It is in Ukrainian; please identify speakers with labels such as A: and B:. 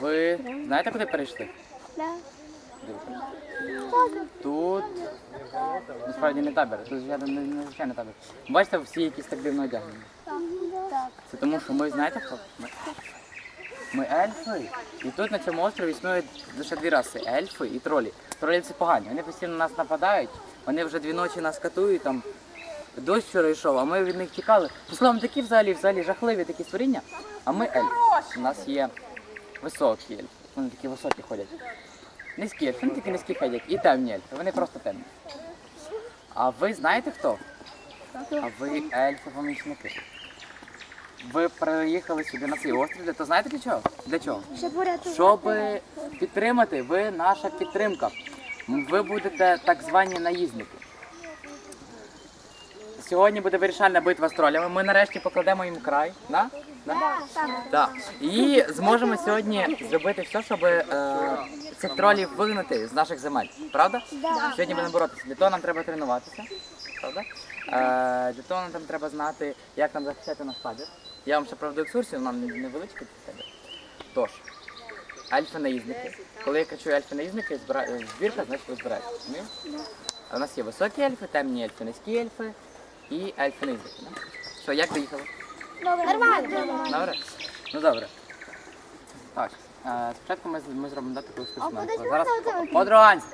A: Ви знаєте, куди перейшли? Тут насправді не табір, тут не, не звичайний табір. Бачите, всі якісь так дивно одягнені. Це тому, що ми знаєте хто? Ми, ми ельфи. І тут на цьому острові існують лише дві раси ельфи і тролі. Тролі це погані. Вони постійно на нас нападають, вони вже дві ночі нас катують там. Дощ вчора йшов, а ми від них тікали. По словам, такі взагалі, взагалі жахливі такі створіння. А ми ельфи. У нас є високі ельфи. Вони такі високі ходять. Низькі ельфи, вони такі низькі ходять. І темні ельфи. Вони просто темні. А ви знаєте хто? А ви ельфи-помічники. Ви приїхали сюди на цей острів, того знаєте для чого? Для чого?
B: Щоб.
A: Щоб підтримати, ви наша підтримка. Ви будете так звані наїзники. Сьогодні буде вирішальна битва з тролями. Ми нарешті покладемо їм край. Да? Да? Да. І зможемо сьогодні зробити все, щоб е, цих тролів вигнати з наших земель. Правда? Сьогодні будемо боротися. Для того нам треба тренуватися. Правда? Е, для того нам треба знати, як нам захищати наш табір. Я вам ще проведу екскурсію, нам невеличка табір. Тож, альфа-наїзники. Коли я кричу альфа-наїзники, збира... е, збірка, значить ви збираєте. У нас є високі ельфи, темні ельфи, низькі ельфи і ельфи-наїзники. Да? Що, як доїхали?
B: Нормально.
A: Добре? Ну добре. Так, е, спочатку ми, з- ми зробимо на
B: куди ж
A: Зараз подруганці.